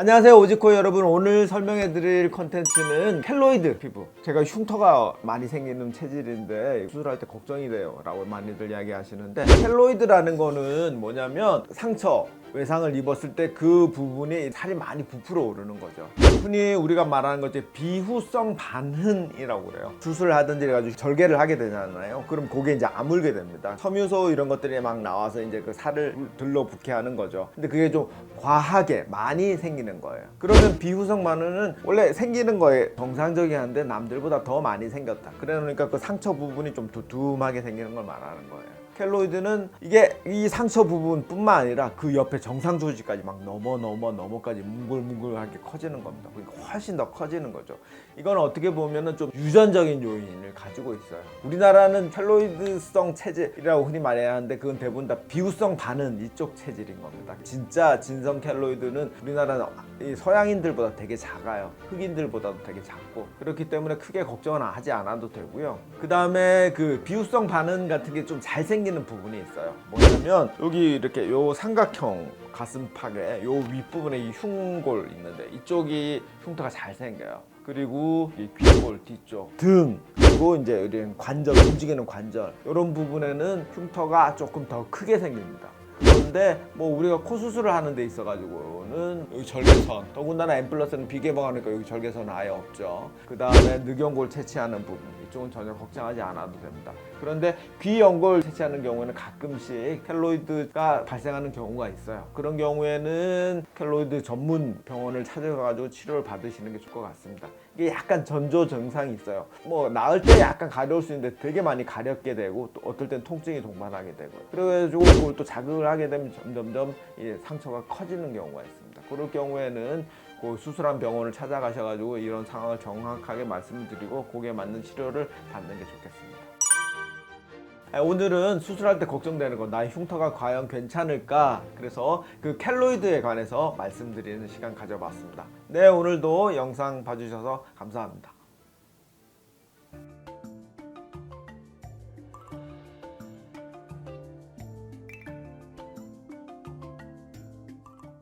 안녕하세요 오지코 여러분. 오늘 설명해 드릴 컨텐츠는 켈로이드 피부. 제가 흉터가 많이 생기는 체질인데 수술할 때 걱정이 돼요. 라고 많이들 이야기 하시는데 켈로이드라는 거는 뭐냐면 상처 외상을 입었을 때 그 부분이 살이 많이 부풀어 오르는 거죠. 흔히 우리가 말하는 것이 비후성 반흔이라고 그래요. 수술을 하든지 해가지고 절개를 하게 되잖아요. 그럼 그게 이제 아물게 됩니다. 섬유소 이런 것들이 막 나와서 이제 그 살을 들러붙게 하는 거죠. 근데 그게 좀 과하게 많이 생기는 거예요. 그러면 비후성 반흔은 원래 생기는 거에 정상적이 한데 남들보다 더 많이 생겼다. 그러니까 그 상처 부분이 좀 두툼하게 생기는 걸 말하는 거예요 켈로이드는 이게 이 상처 부분뿐만 아니라 그 옆에 정상 조직까지 막 넘어 넘어 넘어까지 뭉글뭉글하게 커지는 겁니다. 그러니까 훨씬 더 커지는 거죠. 이건 어떻게 보면은 좀 유전적인 요인을 가지고 있어요. 우리나라는 켈로이드성 체질이라고 흔히 말해야 하는데 그건 대부분 다 비후성 반은 이쪽 체질인 겁니다. 진짜 진성 켈로이드는 우리나라는 이 서양인들보다 되게 작아요. 흑인들보다도 되게 작고 그렇기 때문에 크게 걱정은 하지 않아도 되고요. 그 다음에 그 비후성 반응 같은 게 좀 잘생 기는 부분이 있어요. 뭐냐면 여기 이렇게 요 삼각형 가슴팍에 요 윗부분에 이 흉골 있는데 이쪽이 흉터가 잘 생겨요. 그리고 이 귀골 뒤쪽 등 그리고 이제 이런 관절 움직이는 관절 이런 부분에는 흉터가 조금 더 크게 생깁니다. 그런데 뭐 우리가 코 수술을 하는 데 있어 가지고 는 여기 절개선. 더군다나 엠플러스는 비개방하니까 여기 절개선 아예 없죠. 그 다음에 늑연골 채취하는 부분. 이쪽은 전혀 걱정하지 않아도 됩니다. 그런데 귀 연골 채취하는 경우에는 가끔씩 켈로이드가 발생하는 경우가 있어요. 그런 경우에는 켈로이드 전문 병원을 찾아가지고 치료를 받으시는 게 좋을 것 같습니다. 이게 약간 전조 증상이 있어요. 뭐 나을 때 약간 가려울 수 있는데 되게 많이 가렵게 되고 또 어떨 땐 통증이 동반하게 되고요. 그래가지고 그걸 또 자극을 하게 되면 점점점 이 상처가 커지는 경우가 있습니다 그럴 경우에는 그 수술한 병원을 찾아가셔가지고 이런 상황을 정확하게 말씀을 드리고 거기에 맞는 치료를 받는 게 좋겠습니다. 아, 오늘은 수술할 때 걱정되는 건 나의 흉터가 과연 괜찮을까? 그래서 그 켈로이드에 관해서 말씀드리는 시간 가져봤습니다. 네 오늘도 영상 봐주셔서 감사합니다